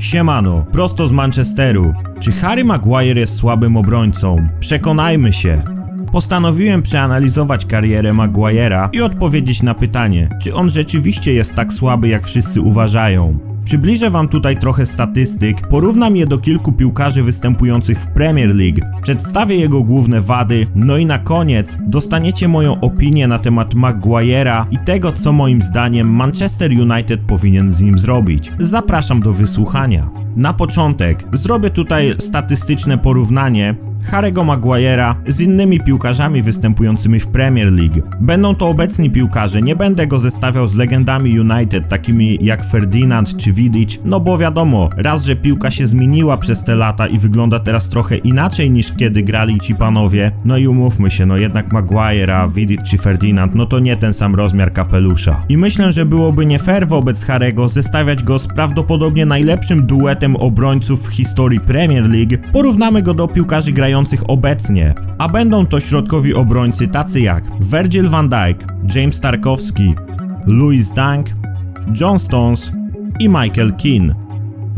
Siemano, prosto z Manchesteru. Czy Harry Maguire jest słabym obrońcą? Przekonajmy się. Postanowiłem przeanalizować karierę Maguire'a i odpowiedzieć na pytanie, czy on rzeczywiście jest tak słaby, jak wszyscy uważają. Przybliżę wam tutaj trochę statystyk, porównam je do kilku piłkarzy występujących w Premier League, przedstawię jego główne wady, no i na koniec dostaniecie moją opinię na temat Maguire'a i tego, co moim zdaniem Manchester United powinien z nim zrobić. Zapraszam do wysłuchania. Na początek zrobię tutaj statystyczne porównanie Harry'ego Maguire'a z innymi piłkarzami występującymi w Premier League. Będą to obecni piłkarze, nie będę go zestawiał z legendami United, takimi jak Ferdinand czy Vidic, no bo wiadomo, raz, że piłka się zmieniła przez te lata i wygląda teraz trochę inaczej niż kiedy grali ci panowie, no i umówmy się, no jednak Maguire, Vidic czy Ferdinand, no to nie ten sam rozmiar kapelusza. I myślę, że byłoby nie fair wobec Harego zestawiać go z prawdopodobnie najlepszym duetem obrońców w historii Premier League. Porównamy go do piłkarzy grających obecnie, a będą to środkowi obrońcy tacy jak Virgil van Dijk, James Tarkowski, Louis Dunk, John Stones i Michael Keane.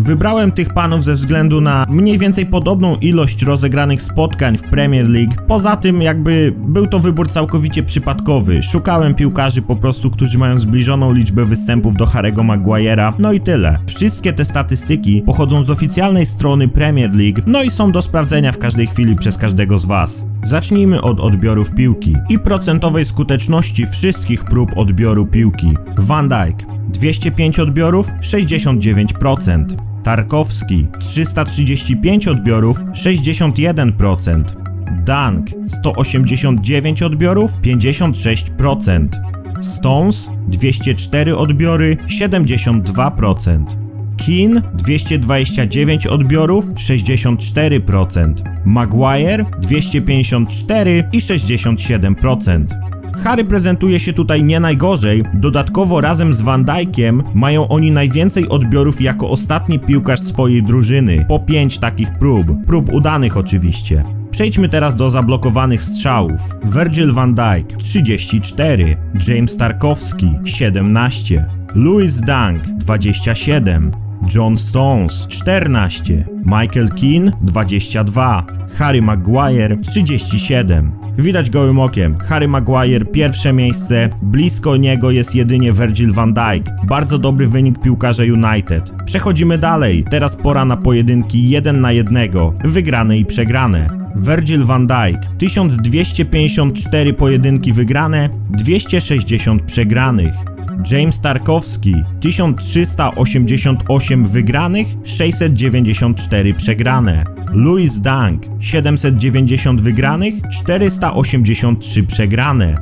Wybrałem tych panów ze względu na mniej więcej podobną ilość rozegranych spotkań w Premier League. Poza tym, jakby był to wybór całkowicie przypadkowy. Szukałem piłkarzy po prostu, którzy mają zbliżoną liczbę występów do Harry'ego Maguire'a. No i tyle. Wszystkie te statystyki pochodzą z oficjalnej strony Premier League, no i są do sprawdzenia w każdej chwili przez każdego z Was. Zacznijmy od odbiorów piłki i procentowej skuteczności wszystkich prób odbioru piłki. Van Dijk 205 odbiorów 69%. Tarkowski 335 odbiorów 61%. Dunk 189 odbiorów 56%. Stones 204 odbiory 72%. Keane 229 odbiorów 64%. Maguire 254 i 67%. Harry prezentuje się tutaj nie najgorzej, dodatkowo razem z Van Dijkiem mają oni najwięcej odbiorów jako ostatni piłkarz swojej drużyny, po 5 takich prób, prób udanych oczywiście. Przejdźmy teraz do zablokowanych strzałów. Virgil van Dijk 34, James Tarkowski 17, Louis Dunk 27, John Stones 14, Michael Keane 22, Harry Maguire 37. Widać gołym okiem, Harry Maguire pierwsze miejsce, blisko niego jest jedynie Virgil van Dijk. Bardzo dobry wynik piłkarza United. Przechodzimy dalej, teraz pora na pojedynki 1 na 1, wygrane i przegrane. Virgil van Dijk 1254 pojedynki wygrane, 260 przegranych. James Tarkowski 1388 wygranych, 694 przegrane. Louis Dunk 790 wygranych, 483 przegrane.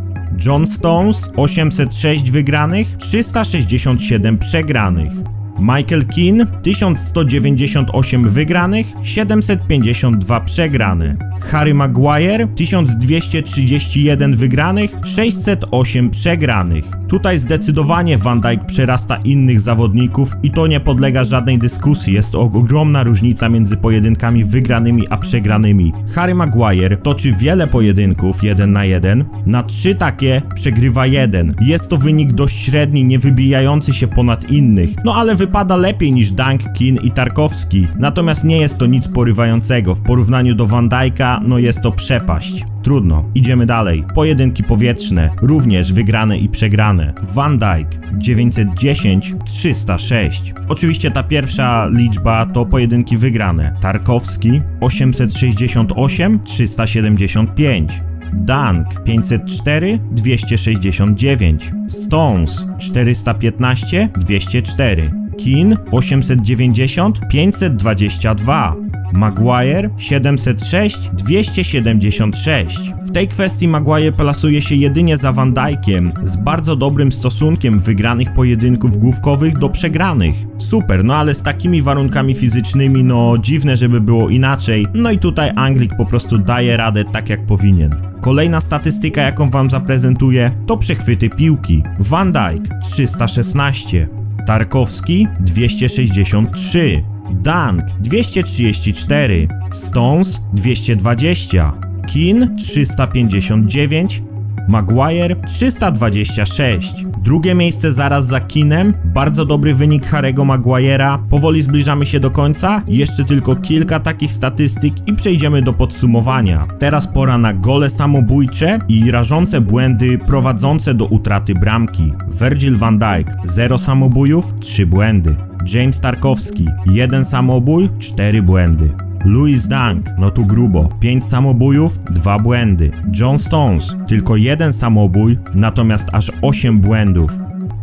John Stones 806 wygranych, 367 przegranych. Michael Keane 1198 wygranych, 752 przegrane. Harry Maguire 1231 wygranych, 608 przegranych. Tutaj zdecydowanie Van Dijk przerasta innych zawodników i to nie podlega żadnej dyskusji. Jest ogromna różnica między pojedynkami wygranymi a przegranymi. Harry Maguire toczy wiele pojedynków 1 na 1, na 3 takie przegrywa jeden. Jest to wynik dość średni, nie wybijający się ponad innych. No ale wypada lepiej niż Dunk, Keane i Tarkowski. Natomiast nie jest to nic porywającego. W porównaniu do Van Dijk'a no jest to przepaść. Trudno, idziemy dalej. Pojedynki powietrzne, również wygrane i przegrane. Van Dijk 910 306. Oczywiście ta pierwsza liczba to pojedynki wygrane. Tarkowski 868 375. Dunk 504 269. Stones 415 204. Keane 890 522. Maguire 706 276. W tej kwestii Maguire plasuje się jedynie za Van Dijkiem, z bardzo dobrym stosunkiem wygranych pojedynków główkowych do przegranych. Super, no ale z takimi warunkami fizycznymi, no dziwne, żeby było inaczej. No i tutaj Anglik po prostu daje radę tak jak powinien. Kolejna statystyka, jaką wam zaprezentuję, to przechwyty piłki. Van Dijk 316, Tarkowski 263, Dunk 234, Stones 220, Keane 359, Maguire 326. Drugie miejsce zaraz za Kinem, bardzo dobry wynik Harry'ego Maguire'a. Powoli zbliżamy się do końca, jeszcze tylko kilka takich statystyk i przejdziemy do podsumowania. Teraz pora na gole samobójcze i rażące błędy prowadzące do utraty bramki. Virgil van Dijk 0 samobójów, 3 błędy. James Tarkowski 1 samobój, 4 błędy. Louis Dunk, no tu grubo, 5 samobójów, 2 błędy. John Stones, tylko jeden samobój, natomiast aż 8 błędów.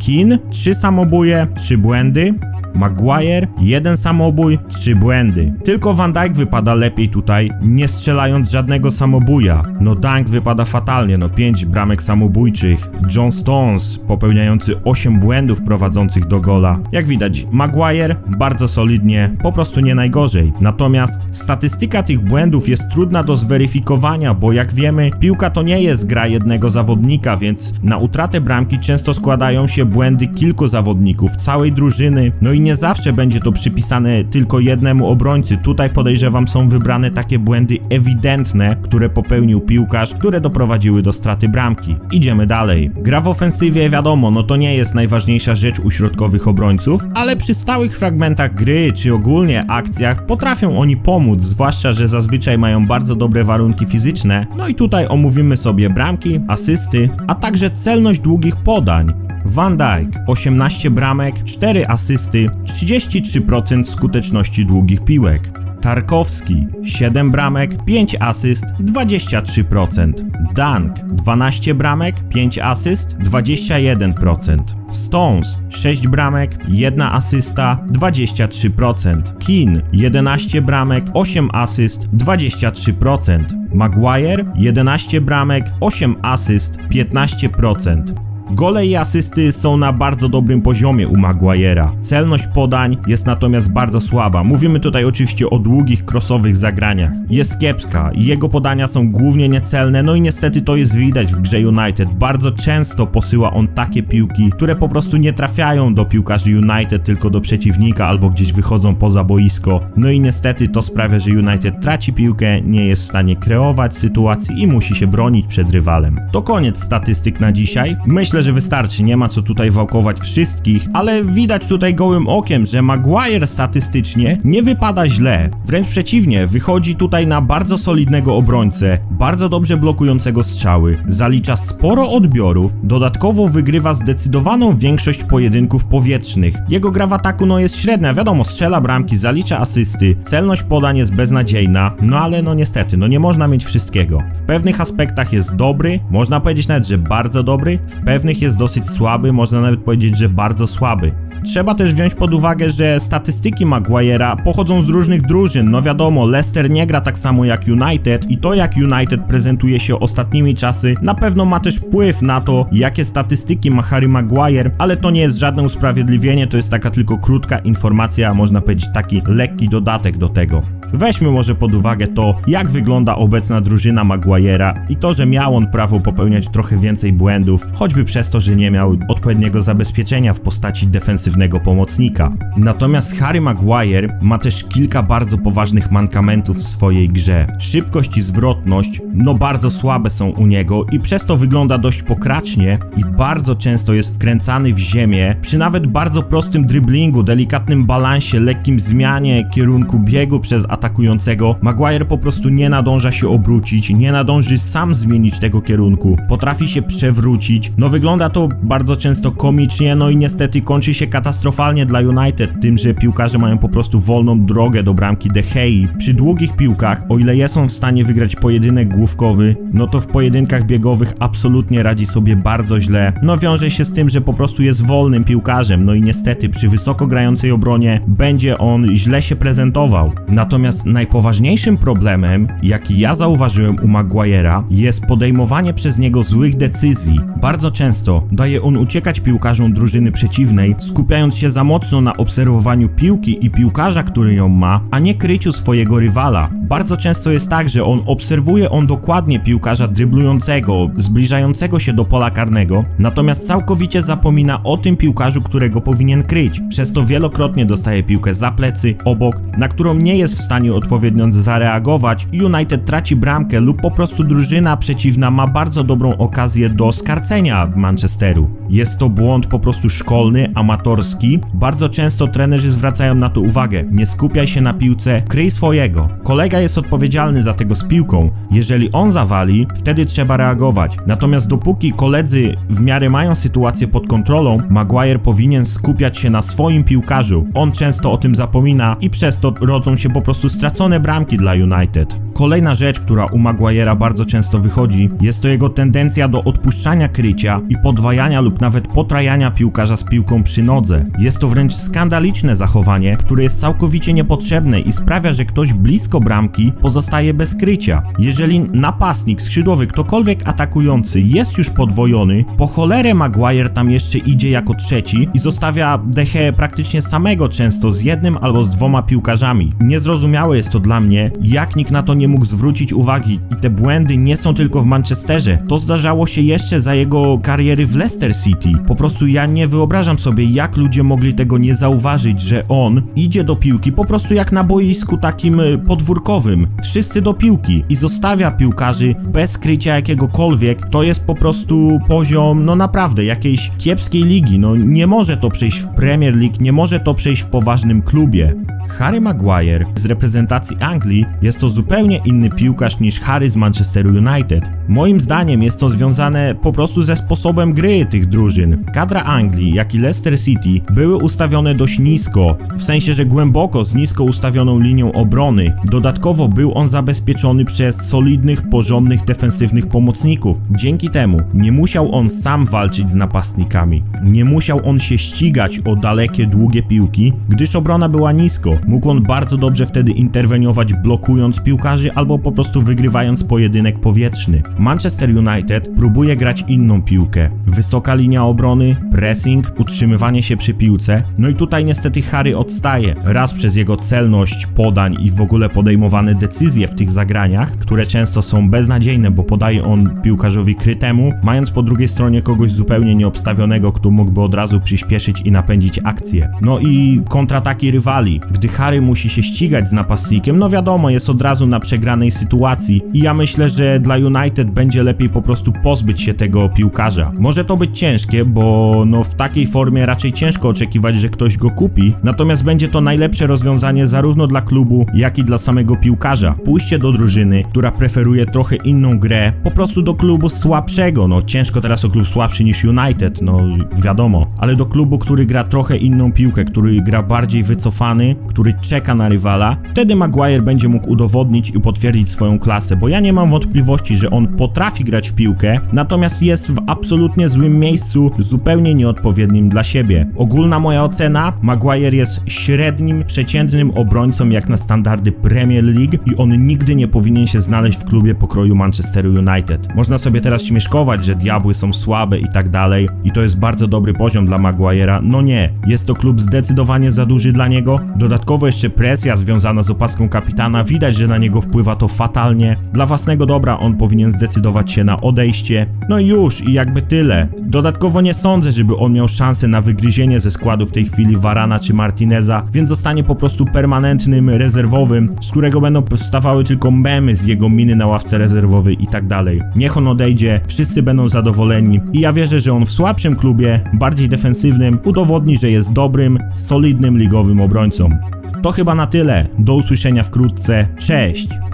Keane, 3 samobóje, 3 błędy. Maguire, jeden samobój, trzy błędy. Tylko Van Dijk wypada lepiej tutaj, nie strzelając żadnego samobuja. No Dunk wypada fatalnie, no 5 bramek samobójczych. John Stones popełniający 8 błędów prowadzących do gola. Jak widać, Maguire bardzo solidnie, po prostu nie najgorzej. Natomiast statystyka tych błędów jest trudna do zweryfikowania, bo jak wiemy, piłka to nie jest gra jednego zawodnika, więc na utratę bramki często składają się błędy kilku zawodników, całej drużyny, no i nie zawsze będzie to przypisane tylko jednemu obrońcy. Tutaj podejrzewam są wybrane takie błędy ewidentne, które popełnił piłkarz, które doprowadziły do straty bramki. Idziemy dalej. Gra w ofensywie wiadomo, no to nie jest najważniejsza rzecz u środkowych obrońców, ale przy stałych fragmentach gry czy ogólnie akcjach potrafią oni pomóc, zwłaszcza, że zazwyczaj mają bardzo dobre warunki fizyczne. No i tutaj omówimy sobie bramki, asysty, a także celność długich podań. Van Dijk 18 bramek, 4 asysty, 33% skuteczności długich piłek. Tarkowski 7 bramek, 5 asyst, 23%. Dunk 12 bramek, 5 asyst, 21%. Stones 6 bramek, 1 asysta, 23%. Keane 11 bramek, 8 asyst, 23%. Maguire 11 bramek, 8 asyst, 15%. Gole i asysty są na bardzo dobrym poziomie u Maguire'a. Celność podań jest natomiast bardzo słaba. Mówimy tutaj oczywiście o długich, crossowych zagraniach. Jest kiepska i jego podania są głównie niecelne, no i niestety to jest widać w grze United. Bardzo często posyła on takie piłki, które po prostu nie trafiają do piłkarzy United, tylko do przeciwnika albo gdzieś wychodzą poza boisko. No i niestety to sprawia, że United traci piłkę, nie jest w stanie kreować sytuacji i musi się bronić przed rywalem. To koniec statystyk na dzisiaj. Myślę, że wystarczy, nie ma co tutaj wałkować wszystkich, ale widać tutaj gołym okiem, że Maguire statystycznie nie wypada źle. Wręcz przeciwnie, wychodzi tutaj na bardzo solidnego obrońcę, bardzo dobrze blokującego strzały, zalicza sporo odbiorów, dodatkowo wygrywa zdecydowaną większość pojedynków powietrznych. Jego gra w ataku no jest średnia, wiadomo, strzela bramki, zalicza asysty, celność podań jest beznadziejna, no ale no niestety, no nie można mieć wszystkiego. W pewnych aspektach jest dobry, można powiedzieć nawet, że bardzo dobry, w pewnych jest dosyć słaby, można nawet powiedzieć, że bardzo słaby. Trzeba też wziąć pod uwagę, że statystyki Maguire'a pochodzą z różnych drużyn. No wiadomo, Leicester nie gra tak samo jak United i to jak United prezentuje się ostatnimi czasy na pewno ma też wpływ na to, jakie statystyki ma Harry Maguire, ale to nie jest żadne usprawiedliwienie, to jest taka tylko krótka informacja, można powiedzieć taki lekki dodatek do tego. Weźmy może pod uwagę to, jak wygląda obecna drużyna Maguire'a i to, że miał on prawo popełniać trochę więcej błędów, choćby przez to, że nie miał odpowiedniego zabezpieczenia w postaci defensywnego pomocnika. Natomiast Harry Maguire ma też kilka bardzo poważnych mankamentów w swojej grze. Szybkość i zwrotność, no bardzo słabe są u niego i przez to wygląda dość pokracznie i bardzo często jest wkręcany w ziemię przy nawet bardzo prostym driblingu, delikatnym balansie, lekkim zmianie kierunku biegu przez atakującego, Maguire po prostu nie nadąża się obrócić, nie nadąży sam zmienić tego kierunku, potrafi się przewrócić. No wygląda to bardzo często komicznie, no i niestety kończy się katastrofalnie dla United tym, że piłkarze mają po prostu wolną drogę do bramki De Gea. Przy długich piłkach, o ile jest on w stanie wygrać pojedynek główkowy, no to w pojedynkach biegowych absolutnie radzi sobie bardzo źle. No wiąże się z tym, że po prostu jest wolnym piłkarzem, no i niestety przy wysoko grającej obronie będzie on źle się prezentował. Natomiast Natomiast najpoważniejszym problemem, jaki ja zauważyłem u Maguire'a, jest podejmowanie przez niego złych decyzji. Bardzo często daje on uciekać piłkarzom drużyny przeciwnej, skupiając się za mocno na obserwowaniu piłki i piłkarza, który ją ma, a nie kryciu swojego rywala. Bardzo często jest tak, że on obserwuje on dokładnie piłkarza dryblującego, zbliżającego się do pola karnego, natomiast całkowicie zapomina o tym piłkarzu, którego powinien kryć. Przez to wielokrotnie dostaje piłkę za plecy, obok, na którą nie jest w stanie stanie odpowiednio zareagować, United traci bramkę lub po prostu drużyna przeciwna ma bardzo dobrą okazję do skarcenia Manchesteru. Jest to błąd po prostu szkolny, amatorski. Bardzo często trenerzy zwracają na to uwagę. Nie skupiaj się na piłce, kryj swojego. Kolega jest odpowiedzialny za tego z piłką. Jeżeli on zawali, wtedy trzeba reagować. Natomiast dopóki koledzy w miarę mają sytuację pod kontrolą, Maguire powinien skupiać się na swoim piłkarzu. On często o tym zapomina i przez to rodzą się po prostu stracone bramki dla United. Kolejna rzecz, która u Maguire'a bardzo często wychodzi, jest to jego tendencja do odpuszczania krycia i podwajania lub nawet potrajania piłkarza z piłką przy nodze. Jest to wręcz skandaliczne zachowanie, które jest całkowicie niepotrzebne i sprawia, że ktoś blisko bramki pozostaje bez krycia. Jeżeli napastnik, skrzydłowy, ktokolwiek atakujący jest już podwojony, po cholerę Maguire tam jeszcze idzie jako trzeci i zostawia Dechę praktycznie samego często z jednym albo z dwoma piłkarzami. Niezrozumiałe jest to dla mnie, jak nikt na to nie mógł zwrócić uwagi i te błędy nie są tylko w Manchesterze. To zdarzało się jeszcze za jego kariery w Leicester City. Po prostu ja nie wyobrażam sobie, jak ludzie mogli tego nie zauważyć, że on idzie do piłki po prostu jak na boisku takim y, podwórkowym. Wszyscy do piłki i zostawia piłkarzy bez krycia jakiegokolwiek. To jest po prostu poziom, no naprawdę, jakiejś kiepskiej ligi. No nie może to przejść w Premier League, nie może to przejść w poważnym klubie. Harry Maguire z reprezentacji Anglii jest to zupełnie inny piłkarz niż Harry z Manchesteru United. Moim zdaniem jest to związane po prostu ze sposobem gry tych drużyn. Kadra Anglii, jak i Leicester City były ustawione dość nisko, w sensie, że głęboko z nisko ustawioną linią obrony. Dodatkowo był on zabezpieczony przez solidnych, porządnych, defensywnych pomocników. Dzięki temu nie musiał on sam walczyć z napastnikami. Nie musiał on się ścigać o dalekie, długie piłki, gdyż obrona była nisko. Mógł on bardzo dobrze wtedy interweniować, blokując piłkarzy albo po prostu wygrywając pojedynek powietrzny. Manchester United próbuje grać inną piłkę. Wysoka linia obrony, pressing, utrzymywanie się przy piłce. No i tutaj niestety Harry odstaje. Raz przez jego celność podań i w ogóle podejmowane decyzje w tych zagraniach, które często są beznadziejne, bo podaje on piłkarzowi krytemu, mając po drugiej stronie kogoś zupełnie nieobstawionego, kto mógłby od razu przyspieszyć i napędzić akcję. No i kontrataki rywali. Gdy Harry musi się ścigać z napastnikiem, no wiadomo, jest od razu na przegranej sytuacji i ja myślę, że dla United będzie lepiej po prostu pozbyć się tego piłkarza. Może to być ciężkie, bo no w takiej formie raczej ciężko oczekiwać, że ktoś go kupi, natomiast będzie to najlepsze rozwiązanie zarówno dla klubu, jak i dla samego piłkarza. Pójście do drużyny, która preferuje trochę inną grę, po prostu do klubu słabszego, no ciężko teraz o klub słabszy niż United, no wiadomo, ale do klubu, który gra trochę inną piłkę, który gra bardziej wycofany, który czeka na rywala, wtedy Maguire będzie mógł udowodnić i potwierdzić swoją klasę, bo ja nie mam wątpliwości, że on potrafi grać w piłkę, natomiast jest w absolutnie złym miejscu, zupełnie nieodpowiednim dla siebie. Ogólna moja ocena, Maguire jest średnim, przeciętnym obrońcą jak na standardy Premier League i on nigdy nie powinien się znaleźć w klubie pokroju Manchesteru United. Można sobie teraz śmieszkować, że diabły są słabe i tak dalej i to jest bardzo dobry poziom dla Maguire'a. No nie, jest to klub zdecydowanie za duży dla niego, dodatkowo jeszcze presja związana z opaską kapitana, widać, że na niego wpływa to fatalnie. Dla własnego dobra on powinien zdecydować się na odejście. No i już, i jakby tyle. Dodatkowo nie sądzę, żeby on miał szansę na wygryzienie ze składu w tej chwili Varana czy Martineza, więc zostanie po prostu permanentnym rezerwowym, z którego będą powstawały tylko memy z jego miny na ławce rezerwowej i tak dalej. Niech on odejdzie, wszyscy będą zadowoleni i ja wierzę, że on w słabszym klubie, bardziej defensywnym, udowodni, że jest dobrym, solidnym ligowym obrońcą. To chyba na tyle. Do usłyszenia wkrótce. Cześć!